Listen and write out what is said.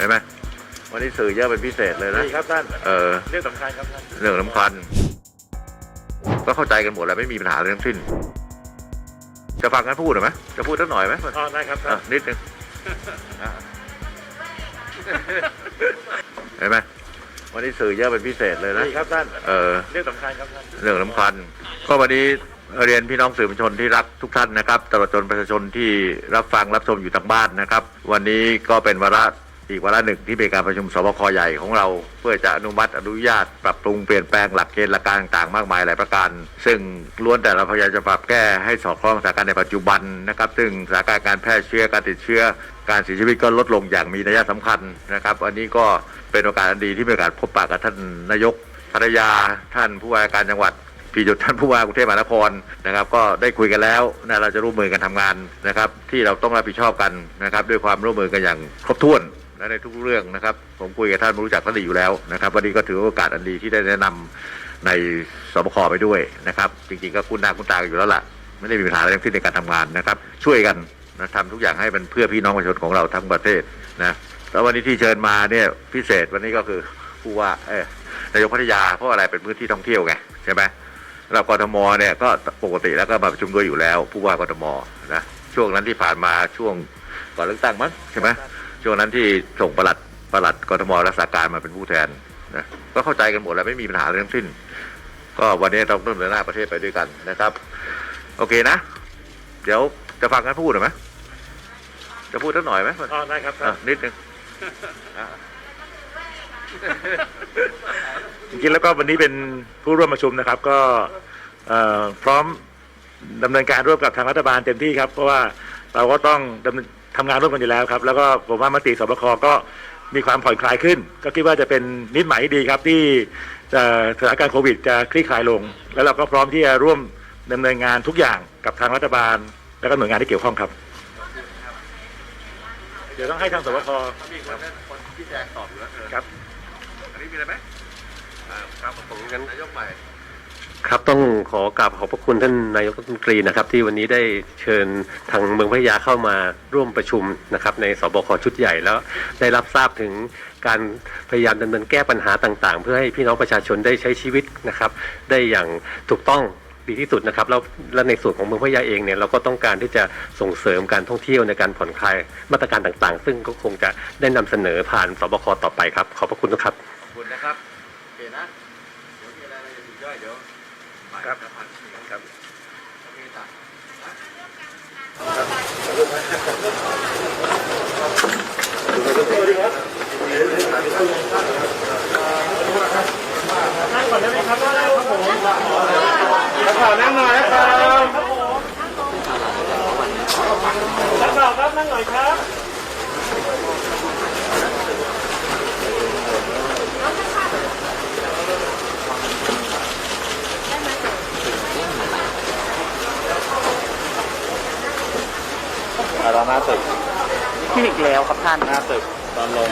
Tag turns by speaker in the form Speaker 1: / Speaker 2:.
Speaker 1: เห็นไหมวันนี้สื่อเยอะเป็นพิเศษเลยนะ
Speaker 2: ดีครับท่าน
Speaker 1: เออ
Speaker 2: เรื่องสำคัญครับท่าน
Speaker 1: เรื่องสำคัญ ก็เข้าใจกันหมดแล้วไม่มีปัญหาเรื่องสิ้น จะฟังกันพูดหรือไหมจะพูดสักหน่อยไหม
Speaker 2: อ๋อได้ครับท่า
Speaker 1: อะ
Speaker 2: น
Speaker 1: นิดนึงอะเห็นไหมวันนี้สื่อเยอะเป็นพิเศษเลยนะ
Speaker 2: ดีครับท่าน
Speaker 1: เออ
Speaker 2: เรื่องสำคัญครับท่าน
Speaker 1: เรื่องสำคัญก็วันนี้เรียนพี่น้องสื่อมวลชนที่รักทุกท่านนะครับตลอดจนประชาชนที่รับฟังรับชมอยู่ทางบ้านนะครับ วันนี้ก็เป็นวาระ อีกวาระหนึ่งที่เป็นการประชุมสบคใหญ่ของเรา เพื่อจะอนุมัติอนุญาตปรับปรุงเปลี่ยนแปลงหลักเกณฑ์หลักการต่างๆมากมายหลายประการ ซึ่งล้วนแต่เราพยายามจะปรับแก้ให้สอดคล้องสถานการณ์ในปัจจุบันนะครับ ซึ่งสถานการณ์การแพร่เชื้อการติดเชื้อการเสียชีวิตก็ลดลงอย่างมีนัยสำคัญนะครับวันนี้ก็เป็นโอกาสอันดีที่มีโอกาสพบปะกับท่านนายกภรรยาท่านผู้ว่าการจังหวัดพี่จุดท่านผู้ว่ากรุงเทพมหานครนะครับ ก็ได้คุยกันแล้วนะเราจะร่วมมือกันทำงานนะครับ ที่เราต้องรับผิดชอบกันนะครับ ด้วยความร่วมมือกันอย่างครบถ้วน และในทุกเรื่องนะครับ ผมคุยกับท่านรู้จักท่านดีอยู่แล้วนะครับวันนี้ก็ถือโอกาสอันดีที่ได้แนะนำในสบคไปด้วยนะครับ จริงๆก็คุ้นหน้าคุ้นตาอยู่แล้วล่ะ ไม่ได้มีปัญหาอะไรทั้งสิ้นในการทำงานนะครับ ช่วยกันนะทำทุกอย่างให้มันเพื่อพี่น้องประชาชนของเราทั้งประเทศนะแล้ววันนี้ที่เชิญมาเนี่ยพิเศษวันนี้ก็คือผู้ว่าเออนายกพัทยาเพราะอะไรเป็นพื้นที่ท่องเที่ยวไงใช่ไหมเรากทมเนี่ยก็ปกติแล้วก็มาประชุมด้วยอยู่แล้ว ผู้ว่ากทมนะช่วงนั้นที่ผ่านมาช่วงก่อนเลือกตั้งมั้งใช่ไหม ช่วงนั้นที่ส่งประหลัดประหลัดกทมรักษาการมาเป็นผู้แทนนะก็เข้าใจกันหมดแล้วไม่มีปัญหาอะไรทั้งสิ้น ก็วันนี้เราต้องเดินหน้าประเทศไปด้วยกันนะครับ โอเคนะ เดี๋ยวจะฟังกันพูดหรือไหมจะพูดสักหน่อยไหม
Speaker 2: อ๋อได้ครับท่า
Speaker 1: อะ
Speaker 2: น
Speaker 1: นิดนึงอะ
Speaker 2: จริงๆแล้วก็วันนี้เป็นผู้ร่วมประชุมนะครับ ก็เอ่อพร้อมดำเนินการร่วมกับทางรัฐบาลเต็มที่ครับ เพราะว่าเราก็ต้องดำเนิน ทำงานร่วมกันอยู่แล้วครับ แล้วก็ผมว่ามติสบคก็มีความผ่อนคลายขึ้น ก็คิดว่าจะเป็นนิดหมายที่ดีครับที่จะสถานการณ์โควิดจะคลี่คลายลง แล้วเราก็พร้อมที่จะร่วมดำเนินงานทุกอย่างกับทางรัฐบาล และก็หน่วยงานที่เกี่ยวข้องครับ เดี๋ยวต้องให้ทางสบค
Speaker 1: มีคนนั้นคนที่แจงตอบอยู่แล้วเออ
Speaker 2: ครับ
Speaker 1: อันนี้มีอะไรไหมอ่าครับผมงั้นนายกใหม่
Speaker 3: ครับต้องขอกราบขอบพระคุณท่านนายกรัฐมนตรีนะครับ ที่วันนี้ได้เชิญทางเมืองพัทยาเข้ามาร่วมประชุมนะครับ ในสบคชุดใหญ่แล้วได้รับทราบถึงการพยายามดำเนินแก้ปัญหาต่าง ๆ เพื่อให้พี่น้องประชาชนได้ใช้ชีวิตนะครับ ได้อย่างถูกต้องดีที่สุดนะครับแล้วและในส่วนของเมืองพัทยาเองเนี่ยเราก็ต้องการที่จะส่งเสริมการท่องเที่ยวในการผ่อนคลายมาตรการต่างๆ ซึ่งก็คงจะได้นำเสนอผ่านสบคต่อไปครับ ขอบพระคุณนะครับ
Speaker 1: ขอบคุณนะครับโอเคนะ
Speaker 2: ครับ
Speaker 1: จะผ่านครับโอเคจ้ะ
Speaker 2: นั่งก่อนได้ไหมครับนั่งครับผมนักข่าวนั่งหน่อยนะครับนักข่าวครับนั่งหน่อยครับ
Speaker 1: หน้าตึก
Speaker 4: ที่อีกแล้วครับท่าน
Speaker 1: หน้าตึกตอนลง